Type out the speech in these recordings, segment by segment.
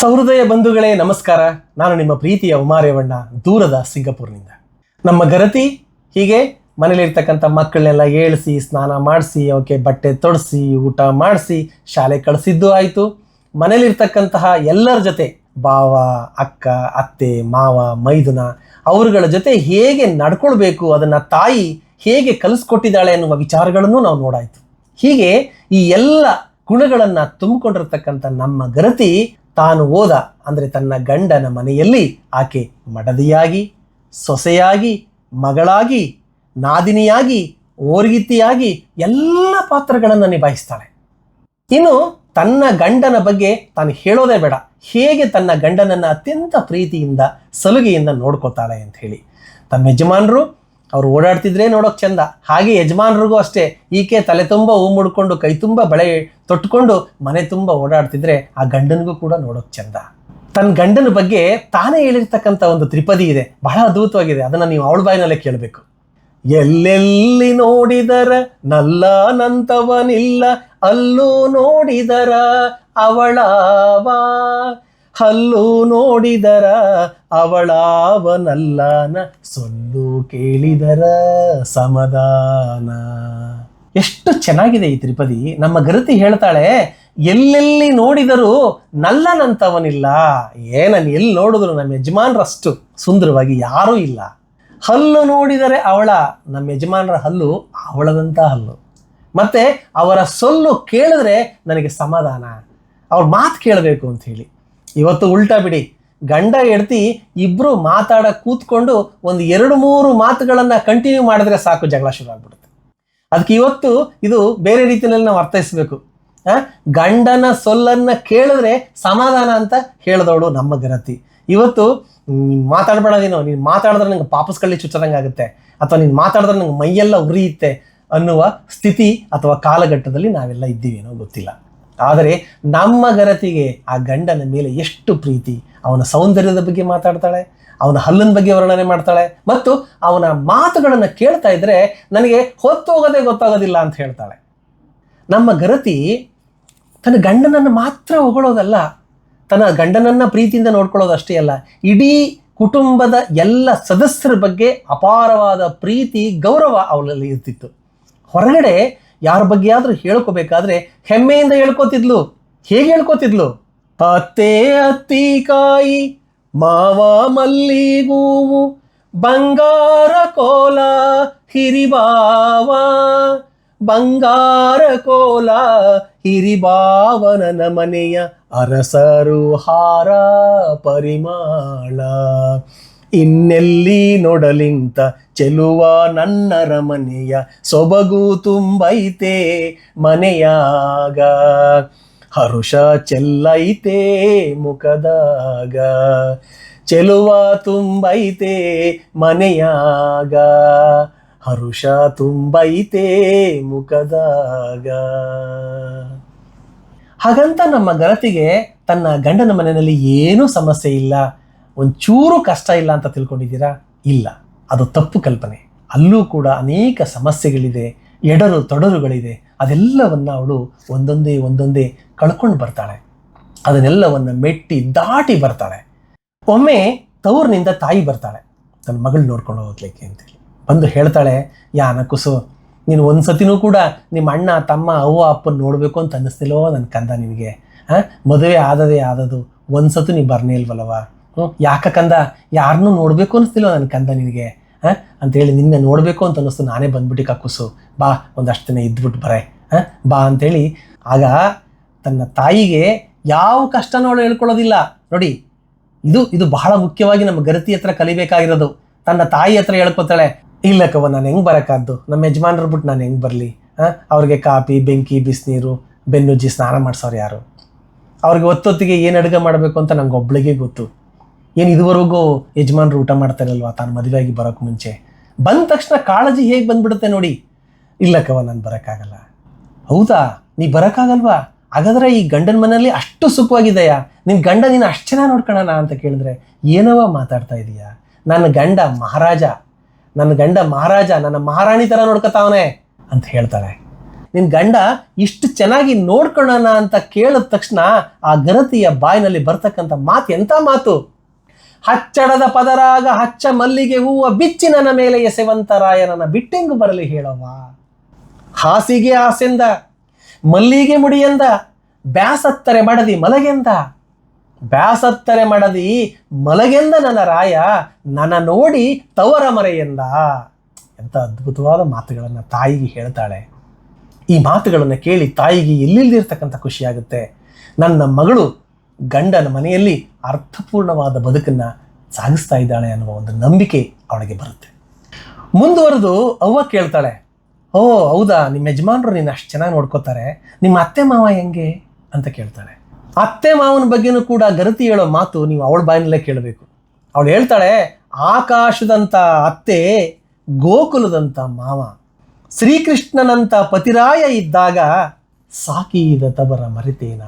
ಸಹೃದಯ ಬಂಧುಗಳೇ, ನಮಸ್ಕಾರ. ನಾನು ನಿಮ್ಮ ಪ್ರೀತಿಯ ಉಮಾರೇವಣ್ಣ, ದೂರದ ಸಿಂಗಪುರ್ನಿಂದ. ನಮ್ಮ ಗರತಿ ಹೀಗೆ ಮನೇಲಿರ್ತಕ್ಕಂಥ ಮಕ್ಕಳನ್ನೆಲ್ಲ ಏಳಿಸಿ, ಸ್ನಾನ ಮಾಡಿಸಿ, ಅವಕ್ಕೆ ಬಟ್ಟೆ ತೊಡಿಸಿ, ಊಟ ಮಾಡಿಸಿ, ಶಾಲೆ ಕಳಿಸಿದ್ದು ಆಯಿತು. ಮನೇಲಿರ್ತಕ್ಕಂತಹ ಎಲ್ಲರ ಜೊತೆ ಬಾವ, ಅಕ್ಕ, ಅತ್ತೆ, ಮಾವ, ಮೈದುನ ಅವರುಗಳ ಜೊತೆ ಹೇಗೆ ನಡ್ಕೊಳ್ಬೇಕು, ಅದನ್ನು ತಾಯಿ ಹೇಗೆ ಕಲಿಸ್ಕೊಟ್ಟಿದ್ದಾಳೆ ಅನ್ನುವ ವಿಚಾರಗಳನ್ನು ನಾವು ನೋಡಾಯಿತು. ಹೀಗೆ ಈ ಎಲ್ಲ ಗುಣಗಳನ್ನು ತುಂಬಿಕೊಂಡಿರ್ತಕ್ಕಂಥ ನಮ್ಮ ಗರತಿ ತಾನು ಓದ ಅಂದರೆ ತನ್ನ ಗಂಡನ ಮನೆಯಲ್ಲಿ ಆಕೆ ಮಡದಿಯಾಗಿ, ಸೊಸೆಯಾಗಿ, ಮಗಳಾಗಿ, ನಾದಿನಿಯಾಗಿ, ಓರ್ಗಿತ್ತಿಯಾಗಿ ಎಲ್ಲ ಪಾತ್ರಗಳನ್ನು ನಿಭಾಯಿಸ್ತಾಳೆ. ಇನ್ನು ತನ್ನ ಗಂಡನ ಬಗ್ಗೆ ತಾನು ಹೇಳೋದೇ ಬೇಡ. ಹೇಗೆ ತನ್ನ ಗಂಡನನ್ನು ಅತ್ಯಂತ ಪ್ರೀತಿಯಿಂದ, ಸಲುಗೆಯಿಂದ ನೋಡ್ಕೋತಾಳೆ ಅಂತ ಹೇಳಿ. ತಮ್ಮ ಯಜಮಾನರು ಅವ್ರು ಓಡಾಡ್ತಿದ್ರೆ ನೋಡೋಕೆ ಚಂದ. ಹಾಗೆ ಯಜಮಾನರಿಗೂ ಅಷ್ಟೇ. ಈಕೆ ತಲೆ ತುಂಬ ಹೂ ಮುಡ್ಕೊಂಡು, ಕೈ ತುಂಬ ಬಳೆ ತೊಟ್ಕೊಂಡು ಮನೆ ತುಂಬ ಓಡಾಡ್ತಿದ್ರೆ ಆ ಗಂಡನಿಗೂ ಕೂಡ ನೋಡೋಕೆ ಚಂದ. ತನ್ನ ಗಂಡನ ಬಗ್ಗೆ ತಾನೇ ಹೇಳಿರ್ತಕ್ಕಂಥ ಒಂದು ತ್ರಿಪದಿ ಇದೆ. ಬಹಳ ಅದ್ಭುತವಾಗಿದೆ. ಅದನ್ನು ನೀವು ಅವಳ ಬಾಯಿನಲ್ಲೇ ಕೇಳಬೇಕು. ಎಲ್ಲೆಲ್ಲಿ ನೋಡಿದರ ನಲ್ಲ ನಂತವನಿಲ್ಲ ಅಲ್ಲೂ ನೋಡಿದರ ಅವಳವ? ಹಲ್ಲು ನೋಡಿದರ ಅವಳಾವನಲ್ಲನ ಸೊಲ್ಲು ಕೇಳಿದರ ಸಮಾಧಾನ ಎಷ್ಟು ಚೆನ್ನಾಗಿದೆ ಈ ತ್ರಿಪದಿ ನಮ್ಮ ಗರತಿ ಹೇಳ್ತಾಳೆ, ಎಲ್ಲೆಲ್ಲಿ ನೋಡಿದರೂ ನಲ್ಲನಂತವನಿಲ್ಲ. ಏನನ್ ಎಲ್ಲಿ ನೋಡಿದ್ರು ನಮ್ಮ ಯಜಮಾನ್ರಷ್ಟು ಸುಂದರವಾಗಿ ಯಾರೂ ಇಲ್ಲ. ಹಲ್ಲು ನೋಡಿದರೆ ಅವಳ, ನಮ್ಮ ಯಜಮಾನರ ಹಲ್ಲು ಅವಳದಂಥ ಹಲ್ಲು. ಮತ್ತೆ ಅವರ ಸೊಲ್ಲು ಕೇಳಿದ್ರೆ ನನಗೆ ಸಮಾಧಾನ. ಅವ್ರ ಮಾತು ಕೇಳಬೇಕು ಅಂತ ಹೇಳಿ. ಇವತ್ತು ಉಲ್ಟಾ ಬಿಡಿ. ಗಂಡ ಹೆಂಡತಿ ಇಬ್ರು ಮಾತಾಡ ಕೂತ್ಕೊಂಡು ಒಂದು ಎರಡು ಮೂರು ಮಾತುಗಳನ್ನು ಕಂಟಿನ್ಯೂ ಮಾಡಿದ್ರೆ ಸಾಕು ಜಗಳ ಶುರು ಆಗ್ಬಿಡುತ್ತೆ. ಅದಕ್ಕೆ ಇವತ್ತು ಇದು ಬೇರೆ ರೀತಿಯಲ್ಲಿ ನಾವು ಅರ್ಥೈಸಬೇಕು. ಗಂಡನ ಸೊಲ್ಲನ್ನ ಕೇಳಿದ್ರೆ ಸಮಾಧಾನ ಅಂತ ಹೇಳಿದವಳು ನಮ್ಮ ಗರತಿ ಇವತ್ತು ಮಾತಾಡಬೇಡ ನೀನು. ನೀನು ಮಾತಾಡಿದ್ರೆ ನಂಗೆ ಪಾಪಸ್ ಕಳ್ಳಿ ಚುಚ್ಚದಂಗೆ ಆಗುತ್ತೆ. ಅಥವಾ ನೀನು ಮಾತಾಡಿದ್ರೆ ನಂಗೆ ಮೈಯೆಲ್ಲ ಉರಿಯುತ್ತೆ ಅನ್ನುವ ಸ್ಥಿತಿ ಅಥವಾ ಕಾಲಘಟ್ಟದಲ್ಲಿ ನಾವೆಲ್ಲ ಇದ್ದೀವಿ ಏನೋ ಗೊತ್ತಿಲ್ಲ. ಆದರೆ ನಮ್ಮ ಗರತಿಗೆ ಆ ಗಂಡನ ಮೇಲೆ ಎಷ್ಟು ಪ್ರೀತಿ. ಅವನ ಸೌಂದರ್ಯದ ಬಗ್ಗೆ ಮಾತಾಡ್ತಾಳೆ, ಅವನ ಹಲ್ಲಿನ ಬಗ್ಗೆ ವರ್ಣನೆ ಮಾಡ್ತಾಳೆ ಮತ್ತು ಅವನ ಮಾತುಗಳನ್ನು ಕೇಳ್ತಾ ಇದ್ರೆ ನನಗೆ ಹೊತ್ತು ಹೋಗೋದೇ ಗೊತ್ತಾಗೋದಿಲ್ಲ ಅಂತ ಹೇಳ್ತಾಳೆ. ನಮ್ಮ ಗರತಿ ತನ್ನ ಗಂಡನನ್ನು ಮಾತ್ರ ಹೊಗಳೋದಲ್ಲ, ತನ್ನ ಗಂಡನನ್ನು ಪ್ರೀತಿಯಿಂದ ನೋಡ್ಕೊಳ್ಳೋದು ಅಷ್ಟೇ ಅಲ್ಲ, ಇಡೀ ಕುಟುಂಬದ ಎಲ್ಲ ಸದಸ್ಯರ ಬಗ್ಗೆ ಅಪಾರವಾದ ಪ್ರೀತಿ, ಗೌರವ ಅವಳಲ್ಲಿ ಇರ್ತಿತ್ತು. ಹೊರಗಡೆ ಯಾರ ಬಗ್ಗೆ ಆದರೂ ಹೇಳ್ಕೋಬೇಕಾದ್ರೆ ಹೆಮ್ಮೆಯಿಂದ ಹೇಳ್ಕೋತಿದ್ಲು. ಹೇಗೆ ಹೇಳ್ಕೋತಿದ್ಲು? ಅತ್ತೆ ಅತ್ತಿಕಾಯಿ ಮಾವ ಮಲ್ಲಿಗೂವು, ಬಂಗಾರ ಕೋಲ, ಹಿರಿಬಾವ, ಬಂಗಾರ ಕೋಲ, ಹಿರಿಬಾವನ ಮನೆಯ ಅರಸರು ಹಾರ ಪರಿಮಾಳ. ಇನ್ನೆಲ್ಲಿ ನೋಡಲಿಂತ ಚೆಲುವ ನನ್ನ ರಮನೆಯ ಸೊಬಗು ತುಂಬೈತೆ ಮನೆಯಾಗ. ಹರುಷ ಚೆಲ್ಲೈತೆ ಮುಖದಾಗ. ಚೆಲುವ ತುಂಬೈತೆ ಮನೆಯಾಗ. ಹರುಷ ತುಂಬೈತೆ ಮುಖದಾಗ. ಹಾಗಂತ ನಮ್ಮ ಗಣತಿಗೆ ತನ್ನ ಗಂಡನ ಮನೆಯಲ್ಲಿ ಏನೂ ಸಮಸ್ಯೆ ಇಲ್ಲ. ಒಂಚೂರು ಕಷ್ಟ ಇಲ್ಲ ಅಂತ ತಿಳ್ಕೊಂಡಿದ್ದೀರಾ? ಇಲ್ಲ. ಅದು ತಪ್ಪು ಕಲ್ಪನೆ. ಅಲ್ಲೂ ಕೂಡ ಅನೇಕ ಸಮಸ್ಯೆಗಳಿದೆ, ಎಡರು ತೊಡರುಗಳಿದೆ. ಅದೆಲ್ಲವನ್ನ ಅವಳು ಒಂದೊಂದೇ ಒಂದೊಂದೇ ಕಳ್ಕೊಂಡು ಬರ್ತಾಳೆ. ಅದನ್ನೆಲ್ಲವನ್ನು ಮೆಟ್ಟಿ ದಾಟಿ ಬರ್ತಾಳೆ. ಒಮ್ಮೆ ತವರ್ನಿಂದ ತಾಯಿ ಬರ್ತಾಳೆ. ತನ್ನ ಮಗಳು ನೋಡ್ಕೊಂಡು ಹೋಗ್ಲಿಕ್ಕೆ ಅಂತೇಳಿ. ಬಂದು ಹೇಳ್ತಾಳೆ, ಯಾ ಕುಸು ನೀನು ಒಂದು ಸತಿನೂ ಕೂಡ ನಿಮ್ಮ ಅಣ್ಣ, ತಮ್ಮ, ಅವ್ವ, ಅಪ್ಪನ ನೋಡಬೇಕು ಅಂತ ಅನ್ನಿಸ್ತಿಲ್ಲೋ ನನ್ನ ಕಂದ ನಿನಗೆ? ಹಾಂ ಮದುವೆ ಆದದೇ ಆದದು ಒಂದು ಸತು ನೀ ಬರ್ನೇ ಇಲ್ವಲ್ಲವ? ಹ್ಞೂ ಯಾಕ ಕಂದ? ಯಾರನ್ನೂ ನೋಡಬೇಕು ಅನಿಸ್ತಿಲ್ಲ ನನ್ನ ಕಂದ ನಿನಗೆ, ಹಾಂ? ಅಂತೇಳಿ ನಿನ್ನೆ ನೋಡಬೇಕು ಅಂತ ಅನ್ನಿಸ್ತು. ನಾನೇ ಬಂದ್ಬಿಟ್ಟು ಕಕ್ಕುಸು ಬಾ, ಒಂದಷ್ಟು ದಿನ ಇದ್ಬಿಟ್ಟು ಬರೆ, ಹಾಂ? ಬಾ ಅಂತೇಳಿ. ಆಗ ತನ್ನ ತಾಯಿಗೆ ಯಾವ ಕಷ್ಟನೂ ಅವಳು ಹೇಳ್ಕೊಳ್ಳೋದಿಲ್ಲ. ನೋಡಿ, ಇದು ಇದು ಬಹಳ ಮುಖ್ಯವಾಗಿ ನಮ್ಮ ಗರತಿ ಹತ್ರ ಕಲಿಬೇಕಾಗಿರೋದು. ತನ್ನ ತಾಯಿ ಹತ್ರ ಹೇಳ್ಕೊತಾಳೆ ಇಲ್ಲಕ್ಕವ ನಾನು ಹೆಂಗೆ ಬರೋಕ್ಕಾದ್ದು? ನಮ್ಮ ಯಜಮಾನ್ರ ಬಿಟ್ಟು ನಾನು ಹೆಂಗೆ ಬರಲಿ? ಹಾಂ? ಅವ್ರಿಗೆ ಕಾಪಿ ಬೆಂಕಿ, ಬಿಸಿನೀರು, ಬೆನ್ನುಜ್ಜಿ ಸ್ನಾನ ಮಾಡಿಸೋರು ಯಾರು? ಅವ್ರಿಗೆ ಒತ್ತೊತ್ತಿಗೆ ಏನು ಅಡುಗೆ ಮಾಡಬೇಕು ಅಂತ ನಂಗೆ ಒಬ್ಬಳಿಗೆ ಗೊತ್ತು. ಏನು ಇದುವರೆಗೂ ಯಜಮಾನ್ರು ಊಟ ಮಾಡ್ತಾರಲ್ವಾ ತಾನು ಮದುವೆಯಾಗಿ ಬರೋಕ್ಕೆ ಮುಂಚೆ. ಬಂದ ತಕ್ಷಣ ಕಾಳಜಿ ಹೇಗೆ ಬಂದ್ಬಿಡುತ್ತೆ ನೋಡಿ. ಇಲ್ಲಕ್ಕವ ನಾನು ಬರೋಕ್ಕಾಗಲ್ಲ. ಹೌದಾ? ನೀ ಬರೋಕ್ಕಾಗಲ್ವಾ? ಹಾಗಾದ್ರೆ ಈ ಗಂಡನ ಮನೆಯಲ್ಲಿ ಅಷ್ಟು ಸುಖವಾಗಿದೆಯಾ? ನಿನ್ನ ಗಂಡ ನೀನು ಅಷ್ಟು ಚೆನ್ನಾಗಿ ನೋಡ್ಕೊಳ್ಳೋಣ ಅಂತ ಕೇಳಿದ್ರೆ ಏನವ ಮಾತಾಡ್ತಾ ಇದೀಯಾ? ನನ್ನ ಗಂಡ ಮಹಾರಾಜ. ನನ್ನ ಗಂಡ ಮಹಾರಾಜ, ನನ್ನ ಮಹಾರಾಣಿ ಥರ ನೋಡ್ಕೊತಾವನೆ ಅಂತ ಹೇಳ್ತಾಳೆ ನಿನ್ನ ಗಂಡ ಇಷ್ಟು ಚೆನ್ನಾಗಿ ನೋಡ್ಕೊಳ್ಳೋಣ ಅಂತ ಕೇಳಿದ ತಕ್ಷಣ ಆ ಗಣತಿಯ ಬಾಯಿನಲ್ಲಿ ಬರ್ತಕ್ಕಂಥ ಮಾತು ಎಂಥ ಮಾತು? ಹಚ್ಚಡದ ಪದರಾಗ ಹಚ್ಚ ಮಲ್ಲಿಗೆ ಹೂವ ಬಿಚ್ಚಿ ನನ್ನ ಮೇಲೆ ಎಸೆವಂತರಾಯನನ್ನ ಬಿಟ್ಟೆಂಗು ಬರಲಿ ಹೇಳವ್ವ. ಹಾಸಿಗೆ ಆಸೆಂದ ಮಲ್ಲಿಗೆ ಮುಡಿಯಂದ, ಬ್ಯಾಸತ್ತರೆ ಮಡದಿ ಮಲಗೆಂದ. ಬ್ಯಾಸತ್ತರೆ ಮಡದಿ ಮಲಗೆಂದ ನನ್ನ ರಾಯ, ನನ್ನ ನೋಡಿ ತವರ ಮರೆಯೆಂದ. ಎಂಥ ಅದ್ಭುತವಾದ ಮಾತುಗಳನ್ನು ತಾಯಿಗೆ ಹೇಳ್ತಾಳೆ. ಈ ಮಾತುಗಳನ್ನು ಕೇಳಿ ತಾಯಿಗೆ ಎಲ್ಲಿಲ್ದಿರ್ತಕ್ಕಂಥ ಖುಷಿಯಾಗುತ್ತೆ. ನನ್ನ ಮಗಳು ಗಂಡನ ಮನೆಯಲ್ಲಿ ಅರ್ಥಪೂರ್ಣವಾದ ಬದುಕನ್ನು ಸಾಗಿಸ್ತಾ ಇದ್ದಾಳೆ ಅನ್ನುವ ಒಂದು ನಂಬಿಕೆ ಅವಳಿಗೆ ಬರುತ್ತೆ. ಮುಂದುವರೆದು ಅವ್ವ ಕೇಳ್ತಾಳೆ, ಓ, ಹೌದಾ ನಿಮ್ಮ ಯಜಮಾನರು ನೀನು ಅಷ್ಟು ಚೆನ್ನಾಗಿ ನೋಡ್ಕೋತಾರೆ, ನಿಮ್ಮ ಅತ್ತೆ ಮಾವ ಹೆಂಗೆ? ಅಂತ ಕೇಳ್ತಾಳೆ. ಅತ್ತೆ ಮಾವನ ಬಗ್ಗೆನೂ ಕೂಡ ಗರತಿ ಹೇಳೋ ಮಾತು ನೀವು ಅವಳ ಬಾಯಿನಲ್ಲೇ ಕೇಳಬೇಕು. ಅವಳು ಹೇಳ್ತಾಳೆ ಆಕಾಶದಂಥ ಅತ್ತೆ ಗೋಕುಲದಂಥ ಮಾವ ಶ್ರೀಕೃಷ್ಣನಂಥ ಪತಿರಾಯ ಇದ್ದಾಗ ಸಾಕೀದ ತಬರ ಮರಿತೇನ?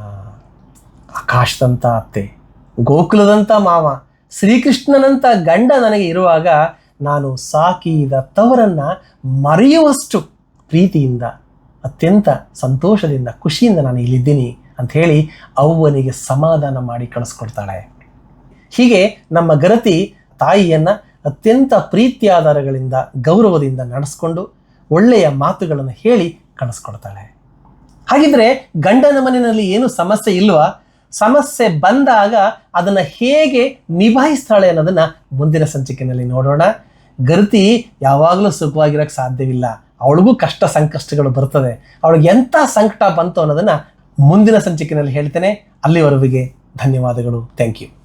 ಆಕಾಶದಂಥ ಅತ್ತೆ ಗೋಕುಲದಂಥ ಮಾವ, ಶ್ರೀಕೃಷ್ಣನಂತ ಗಂಡ ನನಗೆ ಇರುವಾಗ ನಾನು ಸಾಕಿದ ತವರನ್ನು ಮರೆಯುವಷ್ಟು ಪ್ರೀತಿಯಿಂದ, ಅತ್ಯಂತ ಸಂತೋಷದಿಂದ, ಖುಷಿಯಿಂದ ನಾನು ಇಲ್ಲಿದ್ದೀನಿ ಹೇಳಿ ಅವ್ವನಿಗೆ ಸಮಾಧಾನ ಮಾಡಿ ಕಳಿಸ್ಕೊಡ್ತಾಳೆ. ಹೀಗೆ ನಮ್ಮ ಗರತಿ ತಾಯಿಯನ್ನ ಅತ್ಯಂತ ಪ್ರೀತಿಯಾಧಾರಗಳಿಂದ ಗೌರವದಿಂದ ನಡೆಸ್ಕೊಂಡು ಒಳ್ಳೆಯ ಮಾತುಗಳನ್ನು ಹೇಳಿ ಕಳಿಸ್ಕೊಡ್ತಾಳೆ. ಹಾಗಿದ್ರೆ ಗಂಡನ ಮನೆಯಲ್ಲಿ ಏನು ಸಮಸ್ಯೆ ಇಲ್ವಾ? ಸಮಸ್ಯೆ ಬಂದಾಗ ಅದನ್ನ ಹೇಗೆ ನಿಭಾಯಿಸ್ತಾಳೆ ಅನ್ನೋದನ್ನ ಮುಂದಿನ ಸಂಚಿಕೆಯಲ್ಲಿ ನೋಡೋಣ. ಗರ್ತಿ ಯಾವಾಗಲೂ ಸುಖವಾಗಿರೋಕ್ಕೆ ಸಾಧ್ಯವಿಲ್ಲ. ಅವಳಿಗೂ ಕಷ್ಟ ಸಂಕಷ್ಟಗಳು ಬರ್ತದೆ. ಅವಳಿಗೆ ಎಂಥ ಸಂಕಟ ಬಂತು ಅನ್ನೋದನ್ನ ಮುಂದಿನ ಸಂಚಿಕೆಯಲ್ಲಿ ಹೇಳ್ತೇನೆ. ಅಲ್ಲಿವರೆಗೆ ಧನ್ಯವಾದಗಳು. Thank you